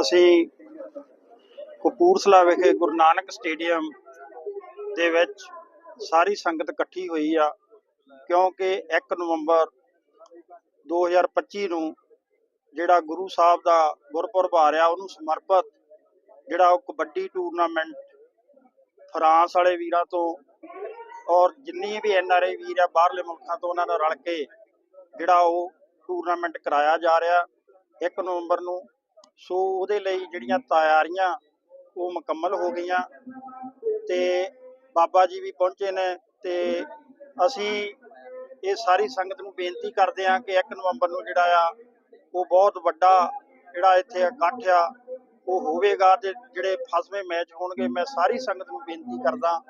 ਅਸੀਂ ਕਪੂਰਥਲਾ ਵਿਖੇ ਗੁਰੂ ਨਾਨਕ ਸਟੇਡੀਅਮ ਦੇ ਵਿੱਚ ਸਾਰੀ ਸੰਗਤ ਇਕੱਠੀ ਹੋਈ ਆ, ਕਿਉਂਕਿ 1 ਨਵੰਬਰ 2025 ਨੂੰ ਜਿਹੜਾ ਗੁਰੂ ਸਾਹਿਬ ਦਾ ਗੁਰਪੁਰਬ ਆ ਰਿਹਾ, ਉਹਨੂੰ ਸਮਰਪਿਤ ਜਿਹੜਾ ਉਹ ਕਬੱਡੀ ਟੂਰਨਾਮੈਂਟ ਫਰਾਂਸ ਵਾਲੇ ਵੀਰਾਂ ਤੋਂ ਔਰ ਜਿੰਨੀ ਵੀ ਐਨ ਆਰ ਆਈ ਵੀਰ ਆ, ਬਾਹਰਲੇ ਮੁਲਕਾਂ ਤੋਂ ਉਹਨਾਂ ਨਾਲ ਰਲ ਕੇ ਜਿਹੜਾ ਉਹ ਟੂਰਨਾਮੈਂਟ ਕਰਾਇਆ ਜਾ ਰਿਹਾ। 1 ਨਵੰਬਰ ਨੂੰ ਸੋ ਉਹਦੇ ਲਈ ਜਿਹੜੀਆਂ ਤਿਆਰੀਆਂ ਉਹ ਮੁਕੰਮਲ ਹੋ ਗਈਆਂ ਤੇ ਬਾਬਾ ਜੀ ਵੀ ਪਹੁੰਚੇ ਨੇ ਤੇ ਅਸੀਂ ਇਹ ਸਾਰੀ ਸੰਗਤ ਨੂੰ ਬੇਨਤੀ ਕਰਦੇ ਹਾਂ ਕਿ 1 ਨਵੰਬਰ ਨੂੰ ਜਿਹੜਾ ਆ, ਉਹ ਬਹੁਤ ਵੱਡਾ ਜਿਹੜਾ ਇੱਥੇ ਇਕੱਠ ਆ, ਉਹ ਹੋਵੇਗਾ ਤੇ ਜਿਹੜੇ ਫਸਵੇਂ ਮੈਚ ਹੋਣਗੇ, ਮੈਂ ਸਾਰੀ ਸੰਗਤ ਨੂੰ ਬੇਨਤੀ ਕਰਦਾ